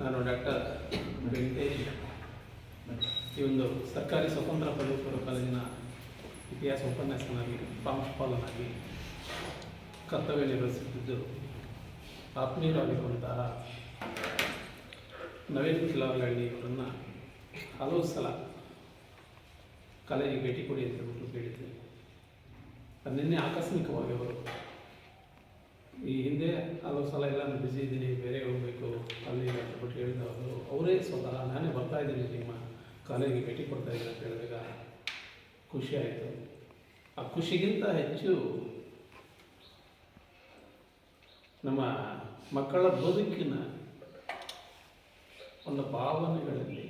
ನಾನು ಡಾಕ್ಟರ್ ವೆಂಕಟೇಶ್. ಈ ಒಂದು ಸರ್ಕಾರಿ ಸ್ವತಂತ್ರ ಪದವಿ ಪೂರ್ವ ಕಾಲೇಜಿನ ಇತಿಹಾಸ ಉಪನ್ಯಾಸಕನಾಗಿ, ಪ್ರಾಂಶುಪಾಲನಾಗಿ ಕರ್ತವ್ಯ ನಿರ್ವಹಿಸುತ್ತಿದ್ದು ಆತ್ಮೀಯರಾಗಿರುವಂತಹ ನವೀನ್ ಕಿಲಾರ್ಗಳ್ಳಿ ಅವರನ್ನು ಹಲವು ಸಲ ಕಾಲೇಜಿಗೆ ಭೇಟಿ ಕೊಡಿ ಅಂತ ಹೇಳ್ಬಿಟ್ಟು ನಿನ್ನೆ ಆಕಸ್ಮಿಕವಾಗಿ ಅವರು ಈ ಹಿಂದೆ ಹಲವು ಸಲ ಎಲ್ಲ ನಾನು ಬ್ಯುಸಿ ಇದ್ದೀನಿ, ಬೇರೆ ಹೋಗಬೇಕು, ಅಲ್ಲಿ ಅಂತ ಬಿಟ್ಟು ಹೇಳಿದವರು ಅವರೇ ಸ್ವತಃ ನಾನೇ ಬರ್ತಾ ಇದ್ದೀನಿ ನಿಮ್ಮ ಕಾಲೇಜಿಗೆ ಭೇಟಿ ಕೊಡ್ತಾ ಇದ್ದೀನಿ ಅಂತ ಹೇಳಿದಾಗ ಖುಷಿ ಆಯಿತು. ಆ ಖುಷಿಗಿಂತ ಹೆಚ್ಚು ನಮ್ಮ ಮಕ್ಕಳ ಬದುಕಿನ ಒಂದು ಭಾವನೆಗಳಲ್ಲಿ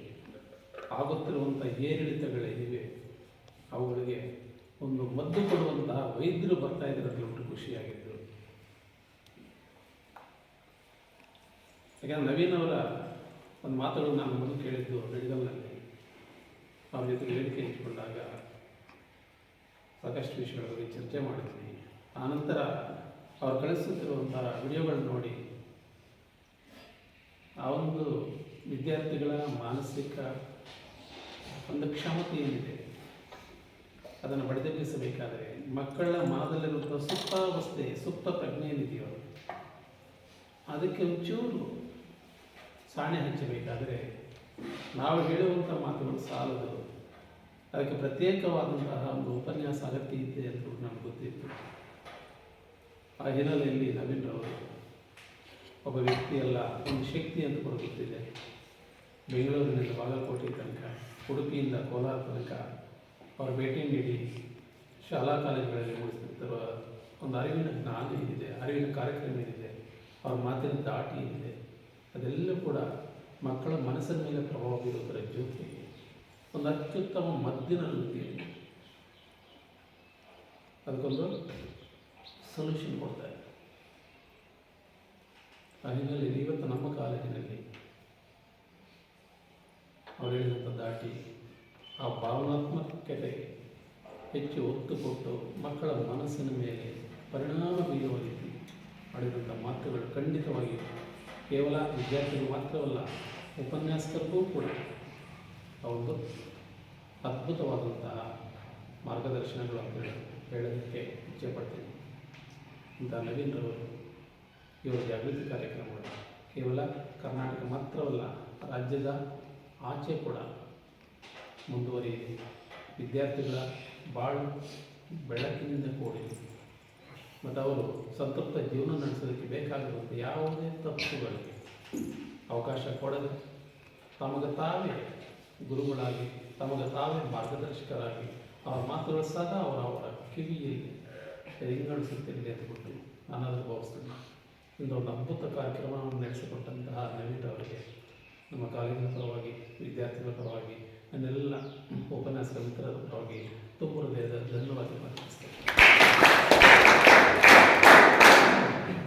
ಆಗುತ್ತಿರುವಂಥ ಏರಿಳಿತಗಳೇನಿವೆ ಅವುಗಳಿಗೆ ಒಂದು ಮದ್ದು ಕೊಡುವಂತಹ ವೈದ್ಯರು ಬರ್ತಾ ಇದ್ದಾರೆ ಅಂತ ಹೇಳ್ಬಿಟ್ಟು ಖುಷಿಯಾಗಿದ್ದರು ಯಾಕಂದ್ರೆ ನವೀನ್ ಅವರ ಒಂದು ಮಾತುಗಳು ನಾನು ಮೊದಲು ಕೇಳಿದ್ದು ಮೆಡಿಕಲ್ನಲ್ಲಿ ಅವ್ರ ಜೊತೆ ವೇದಿಕೆ ಹಂಚಿಕೊಂಡಾಗ ಸಾಕಷ್ಟು ವಿಷಯಗಳ ಬಗ್ಗೆ ಚರ್ಚೆ ಮಾಡಿದ್ವಿ. ಆನಂತರ ಅವ್ರು ಕಳಿಸುತ್ತಿರುವಂತಹ ವಿಡಿಯೋಗಳನ್ನ ನೋಡಿ ಆ ಒಂದು ವಿದ್ಯಾರ್ಥಿಗಳ ಮಾನಸಿಕ ಒಂದು ಕ್ಷಮತೆ ಏನಿದೆ? ಅದನ್ನು ಬಡಿದೆಬ್ಬಿಸಬೇಕಾದರೆ ಮಕ್ಕಳ ಮನದಲ್ಲಿರುವಂಥ ಸುಪ್ತಾವಸ್ಥೆ, ಸುಪ್ತ ಪ್ರಜ್ಞೆ ಏನಿದೆಯೋ, ಅದಕ್ಕೆ ಒಂಚೂರು ಸಾಣೆ ಹಚ್ಚಬೇಕಾದರೆ ನಾವು ಹೇಳುವಂಥ ಮಾತುಗಳು ಸಾಲದು. ಅದಕ್ಕೆ ಪ್ರತ್ಯೇಕವಾದಂತಹ ಒಂದು ಉಪನ್ಯಾಸ ಅಗತ್ಯ ಇದೆ ಅಂತ ನಮ್ಗೆ ಗೊತ್ತಿತ್ತು. ಆ ಹಿನ್ನೆಲೆಯಲ್ಲಿ ನವೀನ್ರವರು ಒಬ್ಬ ವ್ಯಕ್ತಿಯಲ್ಲ, ಒಂದು ಶಕ್ತಿ ಅಂತ ಕೂಡ ಗೊತ್ತಿದೆ. ಬೆಂಗಳೂರಿನಿಂದ ಬಾಗಲಕೋಟೆ ತನಕ, ಉಡುಪಿಯಿಂದ ಕೋಲಾರ ತನಕ ಅವರು ಭೇಟಿ ನೀಡಿ ಶಾಲಾ ಕಾಲೇಜುಗಳಲ್ಲಿ ಮೂಡಿಸುತ್ತಿರುವ ಒಂದು ಅರಿವಿನ ಜ್ಞಾನ ಏನಿದೆ ಅರಿವಿನ ಕಾರ್ಯಕ್ರಮ ಏನಿದೆ ಅವ್ರ ಮಾತಿನ ದಾಟಿ ಏನಿದೆ ಅದೆಲ್ಲ ಕೂಡ ಮಕ್ಕಳ ಮನಸ್ಸಿನ ಮೇಲೆ ಪ್ರಭಾವ ಬೀರೋದರ ಜೊತೆಗೆ ಒಂದು ಅತ್ಯುತ್ತಮ ಮದ್ದಿನ ರೀತಿಯಲ್ಲಿ ಅದಕ್ಕೊಂದು ಸೊಲ್ಯೂಷನ್ ಕೊಡ್ತಾರೆ. ಆ ಹಿನ್ನೆಲೆಯಲ್ಲಿ ಇವತ್ತು ನಮ್ಮ ಕಾಲೇಜಿನಲ್ಲಿ ಅವರು ಹೇಳಿದಂಥ ದಾಟಿ ಆ ಭಾವನಾತ್ಮಕತೆ ಹೆಚ್ಚು ಒತ್ತು ಕೊಟ್ಟು ಮಕ್ಕಳ ಮನಸ್ಸಿನ ಮೇಲೆ ಪರಿಣಾಮ ಬೀರುವ ರೀತಿ ಮಾಡಿದಂಥ ಮಾತುಗಳು ಖಂಡಿತವಾಗಿ ಕೇವಲ ವಿದ್ಯಾರ್ಥಿಗಳು ಮಾತ್ರವಲ್ಲ ಉಪನ್ಯಾಸಕರಿಗೂ ಕೂಡ ಒಂದು ಅದ್ಭುತವಾದಂತಹ ಮಾರ್ಗದರ್ಶನಗಳು ಅಂತ ಹೇಳಿ ಹೇಳೋದಕ್ಕೆ ಇಚ್ಛೆಪಡ್ತೀನಿ ಇಂಥ ನವೀನ್ರವರು ಇವರ ಜಾಗೃತಿ ಕಾರ್ಯಕ್ರಮಗಳು ಕೇವಲ ಕರ್ನಾಟಕ ಮಾತ್ರವಲ್ಲ ರಾಜ್ಯದ ಆಚೆ ಕೂಡ ಮುಂದುವರಿಯಿದೆ ವಿದ್ಯಾರ್ಥಿಗಳ ಬಾಳು ಬೆಳಕಿನಿಂದ ಕೂಡಿದೆ. ಅವರು ಸಂತೃಪ್ತ ಜೀವನ ನಡೆಸೋದಕ್ಕೆ ಬೇಕಾಗಿರುವಂಥ ಯಾವುದೇ ತಪ್ಪುಗಳಿಗೆ ಅವಕಾಶ ಕೊಡದೆ ತಮಗೆ ತಾವೇ ಗುರುಗಳಾಗಿ, ತಮಗೆ ತಾವೇ ಮಾರ್ಗದರ್ಶಕರಾಗಿ ಅವರ ಮಾತುಗಳು ಸದಾ ಅವರ ಅವರ ಕಿವಿಯಲ್ಲಿ ರಿಂಗಣಿಸುತ್ತಿರಲಿ ಅಂದ್ಬಿಟ್ಟು ನಾನು ಅದನ್ನು ಭಾವಿಸ್ತೇನೆ. ಅದ್ಭುತ ಕಾರ್ಯಕ್ರಮವನ್ನು ನಡೆಸಿಕೊಟ್ಟಂತಹ ನವೀನ್ ಅವರಿಗೆ, ನಮ್ಮ ಕಾಲೇಜಿನ ಪರವಾಗಿ, ವಿದ್ಯಾರ್ಥಿಗಳ ಪರವಾಗಿ, ನನ್ನೆಲ್ಲ ಉಪನ್ಯಾಸಕ ಮಿತ್ರರ ಪರವಾಗಿ ತುಂಬ